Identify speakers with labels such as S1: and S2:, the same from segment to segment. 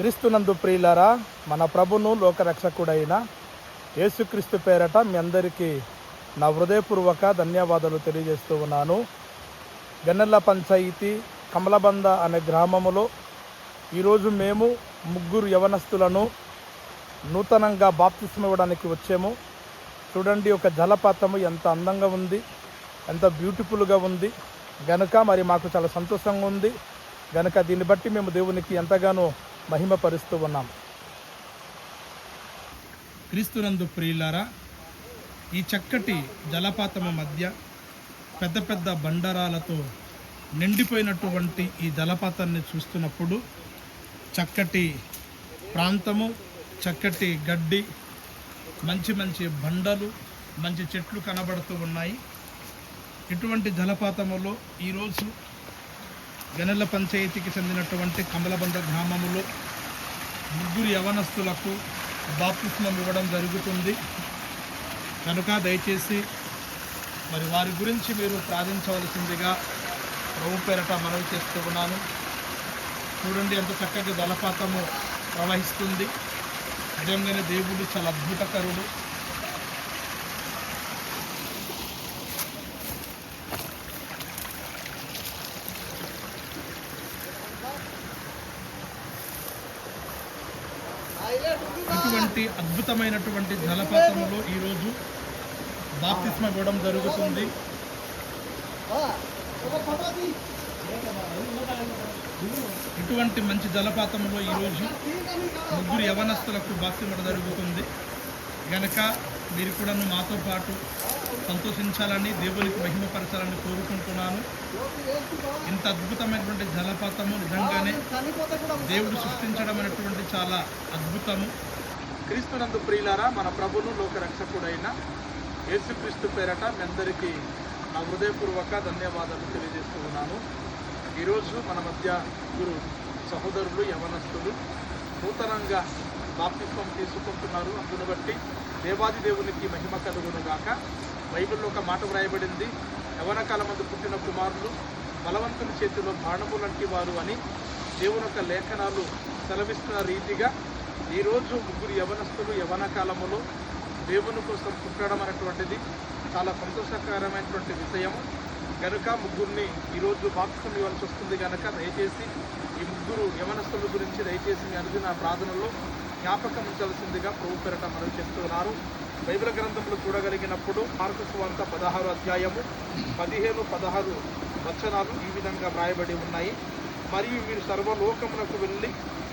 S1: క్రీస్తునందు ప్రియులారా మన ప్రభును లోకరక్షకుడైన యేసుక్రీస్తు పేరట మీ అందరికీ నా హృదయపూర్వక ధన్యవాదాలు తెలియజేస్తూ ఉన్నాను. గన్నెల్ల పంచాయతీ కమలబంద అనే గ్రామములో ఈరోజు మేము ముగ్గురు యవనస్తులను నూతనంగా బాప్తిస్మ ఇవ్వడానికి వచ్చాము. చూడండి ఒక జలపాతము ఎంత అందంగా ఉంది ఎంత బ్యూటిఫుల్గా ఉంది. గనుక మరి మాకు చాలా సంతోషంగా ఉంది. గనుక దీన్ని బట్టి మేము దేవునికి ఎంతగానో మహిమపరుస్తూ ఉన్నాం. క్రీస్తునందు ప్రియులారా ఈ చక్కటి జలపాతము మధ్య పెద్ద పెద్ద బండరాలతో నిండిపోయినటువంటి ఈ జలపాతాన్ని చూస్తున్నప్పుడు చక్కటి ప్రాంతము చక్కటి గడ్డి మంచి మంచి బండలు మంచి చెట్లు కనబడుతూ ఉన్నాయి. ఇటువంటి జలపాతములో ఈరోజు గనెల పంచాయతీకి చెందినటువంటి కమలబంద గ్రామంలో ముగ్గురు యవనస్తులకు బాప్తిస్మం ఇవ్వడం జరుగుతుంది. కనుక దయచేసి మరి వారి గురించి మీరు ప్రార్థించవలసిందిగా ప్రభు పేరట మనవి చేస్తూ ఉన్నాను. చూడండి ఎంత చక్కగా జలపాతము ప్రవహిస్తుంది. నిజంగానే దేవుడు చాలా అద్భుతకరుడు ఇటువంటి అద్భుతమైనటువంటి జలపాతంలో ఈరోజు బాప్తిస్మ ఇవ్వడం జరుగుతుంది. ఇటువంటి మంచి జలపాతంలో ఈరోజు ముగ్గురు యవనస్తులకు బాప్తిమడ జరుగుతుంది. గనక మీరు కూడా మాతో పాటు సంతోషించాలని దేవునికి మహిమపరచాలని కోరుకుంటున్నాను. ఇంత అద్భుతమైనటువంటి జలపాతము నిజంగానే దేవుడు సృష్టించడం అనేటువంటి చాలా అద్భుతము. క్రీస్తునందు ప్రియులారా మన ప్రభును లోక రక్షకుడైన యేసుక్రీస్తు పేరట మీ అందరికీ నా హృదయపూర్వక ధన్యవాదాలు తెలియజేస్తూ ఉన్నాను. ఈరోజు మన మధ్య గురు సహోదరులు యవనస్తులు నూతనంగా బాప్తిత్వం తీసుకుంటున్నారు. అందును బట్టి దేవాది దేవునికి మహిమ కలుగును గాక బైబిల్లో ఒక మాట వ్రాయబడింది యవన కాలమందు పుట్టిన కుమారులు బలవంతుని చేతిలో బాణము లాంటి వారు అని దేవుని యొక్క లేఖనాలు సెలవిస్తున్న రీతిగా ఈరోజు ముగ్గురు యవనస్తులు యవన కాలములో దేవుని కోసం పుట్టడం అనేటువంటిది చాలా సంతోషకరమైనటువంటి విషయం కనుక ముగ్గురిని ఈరోజు బాప్సం ఇవ్వాల్సి వస్తుంది కనుక దయచేసి ఈ ముగ్గురు యవనస్తుల గురించి దయచేసి మీ అనుదిన ప్రార్థనలో జ్ఞాపకం ఉంచాల్సిందిగా ప్రభు పేరట మనం చెప్తున్నారు బైబిల్ గ్రంథంలో చూడగలిగినప్పుడు మార్కు సువార్త పదహారు అధ్యాయము పదిహేను పదహారు వచనాలు ఈ విధంగా వ్రాయబడి ఉన్నాయి. మరియు మీరు సర్వలోకమునకు వెళ్ళి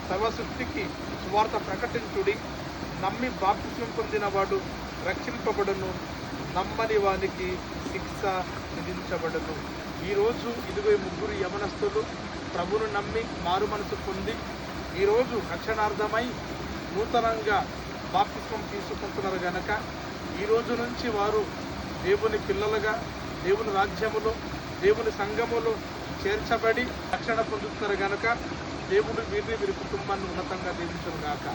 S1: సర్వసృష్టికి సువార్త ప్రకటించుడి నమ్మి బాప్తిస్మం పొందినవాడు రక్షింపబడును నమ్మని వానికి శిక్ష విధించబడను. ఈరోజు ఇదిగో ముగ్గురు యమనస్తులు ప్రభును నమ్మి మారు మనసు పొంది ఈరోజు రక్షణార్థమై నూతనంగా బాప్తిస్మం తీసుకుంటున్నారు గనక ఈ రోజు నుంచి వారు దేవుని పిల్లలుగా దేవుని రాజ్యములో దేవుని సంఘములో చేర్చబడి రక్షణ పొందుతున్నారు గనక దేవుడు వీరిని వీరి కుటుంబాన్ని ఉన్నతంగా దీవించను గాక.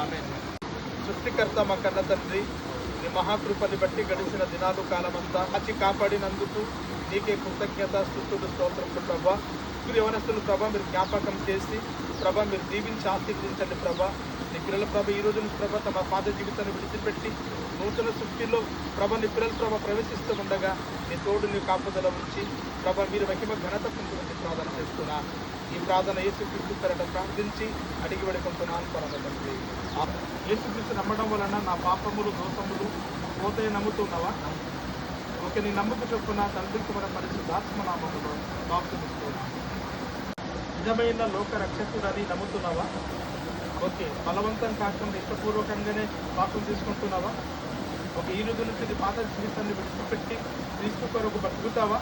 S1: ఆమె సృష్టికర్త మా కన్న తండ్రి నీ మహాకృపని బట్టి గడిచిన దినాలు కాలమంతా కాచి కాపాడినందుకు నీకే కృతజ్ఞత స్థుతుడు స్తోత్రములు ప్రభా మీరు యవనస్తులు ప్రభా మీరు జ్ఞాపకం చేసి ప్రభా మీరు దీవించి ఆశీర్వదించండి ప్రభా. నీ పిల్లల ప్రభ ఈ రోజు నుంచి తమ పాద జీవితాన్ని విడిచిపెట్టి నూతన సృష్టిలో ప్రభ నీ పిల్లల ప్రభ ప్రవేశిస్తూ ఉండగా నీ తోడు నీ కాపుదల ఉంచి ప్రభ మీరు మహిమ ఘనత పొందుకుని ప్రార్థన చేస్తున్నా. ఈ ప్రార్థన యేసుక్రీస్తు పేరట ప్రార్థించి అడిగి పెడుకుంటున్నాను పరమతండ్రి. యేసుక్రీస్తు నమ్మడం వలన నా పాపములు దోషములు పోతే నమ్ముతున్నావా? ఓకే నీ నమ్మక చొప్పున తండ్రి కుమార పరిశుద్ధాత్మ నామములో బాప్తిస్తున్నాను. నిజమైన లోక రక్షకుడని నమ్ముతున్నావా? ఓకే బలవంతం కాకుండా ఇష్టపూర్వకంగానే పాపం తీసుకుంటున్నావా? ఒక ఈ రోజు నుంచి పాత జీవితాన్ని విడిచిపెట్టి క్రీస్తు కొరకు బతుకుతావా?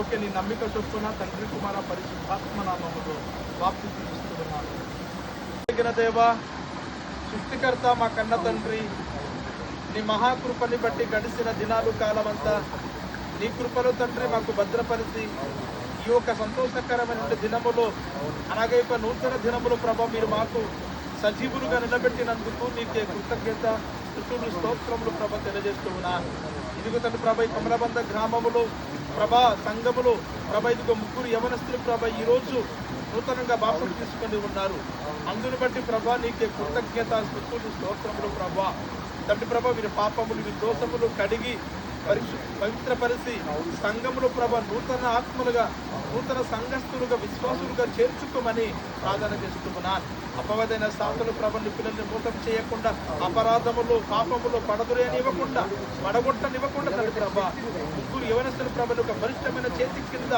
S1: ఓకే నీ నమ్మిక చొప్పున తండ్రి కుమార పరిశుద్ధాత్మ నామములో బాప్తి తీసుకున్నాను దేవా సృష్టికర్త మా కన్న తండ్రి నీ మహాకృపని బట్టి గడిచిన దినాలు కాలమంతా నీ కృపలో తండ్రి మాకు భద్రపరిచి ఈ యొక్క సంతోషకరమైన దినములో అలాగే యొక్క నూతన దినములో ప్రభా మీరు మాకు సజీవులుగా నిలబెట్టినందుకు నీకే కృతజ్ఞత. స్థుతులు స్తోత్రములు ప్రభ తెలియజేస్తూ ఇదిగో తండ్రి ప్రభ ఈ కమలబంద గ్రామములు ప్రభా సంఘములు ప్రభ ఇదిగో ముగ్గురు యవనస్తులు ప్రభ ఈ రోజు నూతనంగా బాప్సం తీసుకొని ఉన్నారు. అందుని బట్టి ప్రభా నీకే కృతజ్ఞత స్తుతులు స్తోత్రములు ప్రభా. తండ్రి ప్రభ వీరి పాపములు వీరి దోషములు కడిగి పవిత్రపరిచి సంఘములు ప్రభ నూతన ఆత్మలుగా నూతన సంఘస్థులుగా విశ్వాసులుగా చేర్చుకోమని ప్రార్థన చేస్తున్నాను అపవదైన సాధులు ప్రభని పిల్లల్ని మూతం చేయకుండా అపరాధములు పాపములు పడదురేనివ్వకుండా పడగొట్టనివ్వకుండా తల్లి ప్రభ ముగ్గురు యవనస్తుల ప్రభను ఒక బలిష్టమైన చేతి కింద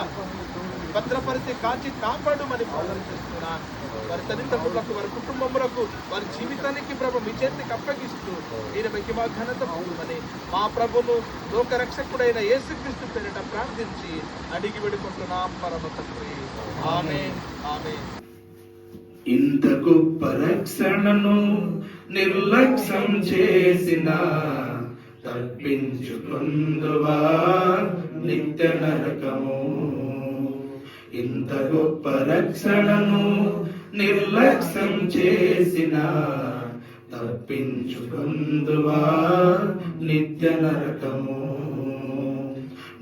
S1: భద్రపరిచి కాచి కాపాడుమని ప్రార్థన చేస్తున్నాను వారి తల్లిదండ్రులకు వారి కుటుంబములకు వారి జీవితానికి ప్రభు మీ చేతికి అప్పగిస్తూ నేను మీకు మా ఘనత పొందమని మా ప్రభును లోకరక్షకుడైన యేసుక్రీస్తు పేరిట ప్రార్థించి అడిగి విడుకుంటున్నాం పరమ తండ్రి. ఆమె ఆమె
S2: ఇంత గొప్ప రక్షణను నిర్లక్ష్యం చేసిన తప్పించుకుందువా నిత్య నరకము. ఇంత గొప్ప రక్షణను నిర్లక్ష్యం చేసిన తప్పించుకుందువా నిత్య నరకము.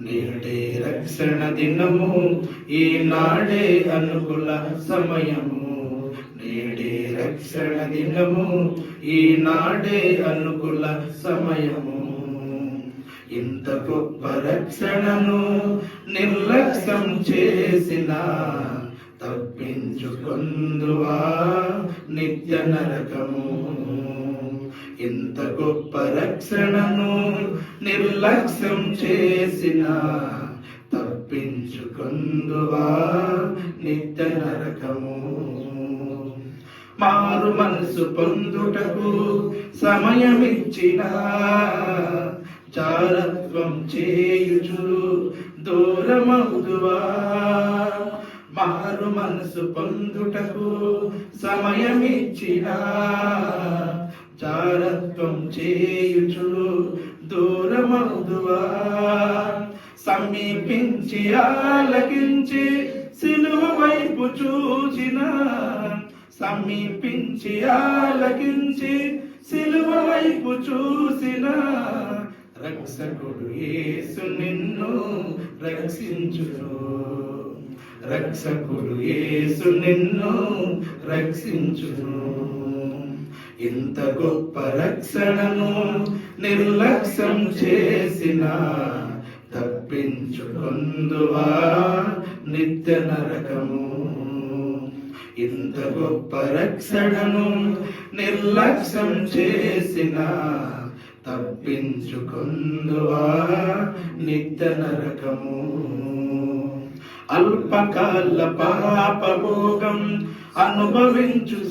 S2: నేడే రక్షణ దినము ఈనాడే అనుకూల సమయము. నేడే రక్షణ దినము ఈనాడే అనుకూల సమయము. ఇంత గొప్ప రక్షణను నిర్లక్ష్యం చేసిన తప్పించుకొందువా నిత్య నరకము? ఇంత గొప్ప రక్షణను నిర్లక్ష్యం చేసిన తప్పించుకొందువా నిత్య నరకము? మారు మనసు పొందుటకు సమయమిచ్చిన చారత్వం చేయుచు దూరమవుదువా? మారు మనసు పొందుటకు సమయమిచ్చిన. చారత్వం చేయుచు దూరమవుదువా. సమీపించి ఆలకించి సిలువ వైపు చూచిన. సమీపించి ఆలకించి సిలువ వైపు చూసిన. రక్షకుడు యేసు నిన్ను రక్షించును. రక్షకుడు యేసు నిన్ను రక్షించును. ఇంత గొప్ప రక్షణను నిర్లక్ష్యం చేసిన తప్పించుకుందువా నిత్య నరకము? ఇంత గొప్ప రక్షణను నిర్లక్ష్యం చేసిన తప్పించుకుందువా నిత్య నరకము? అల్పకాల పాపభోగం అనుభవించు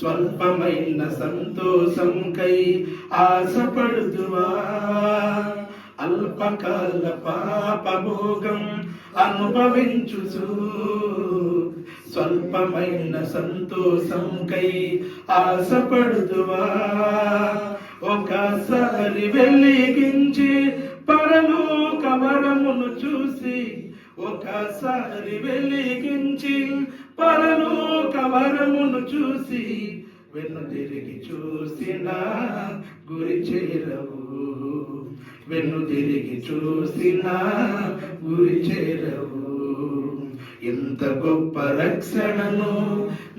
S2: స్వల్పమైన సంతోషం కై ఆశపడుతువా. అల్పకాల పాపభోగం అనుభవించు స్వల్పమైన సంతోషం కై ఆశపడుతువా. ఒకసారి వెలిగించి పరలోకమరమును చూసి ఒకసారి వెలిగించి పరలోకమరమును చూసి వెన్ను తిరిగి చూసిన గురి చేరవు. వెన్ను తిరిగి చూసిన గురి చేరవు. ఎంత గొప్ప రక్షణను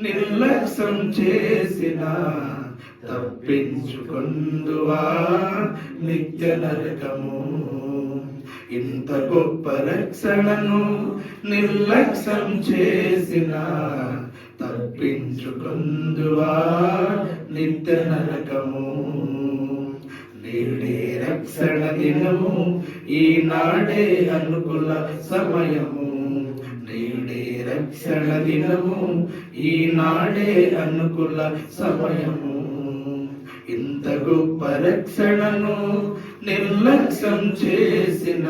S2: నిర్లక్ష్యం చేసినా తప్పించుకుందువా నిత్య నరకము. ఇంత గొప్ప రక్షణను నిర్లక్ష్యం చేసిన తప్పించుకుందువా నిత్య నరకము. నేడే రక్షణ దినము ఈనాడే అనుకూల సమయము. నేడే రక్షణ దినము ఈనాడే అనుకూల సమయము. గొప్ప రక్షణను నిర్లక్ష్యం చేసిన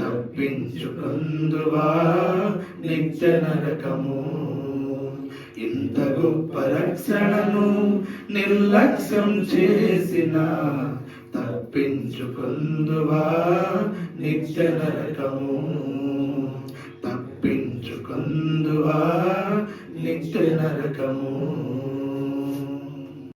S2: తప్పించుకుందువా నిత్య నరకము? ఇంత గొప్ప రక్షణను నిర్లక్ష్యం చేసిన తప్పించుకుందువా నిత్య నరకము? తప్పించుకుందువా నిత్య నరకము?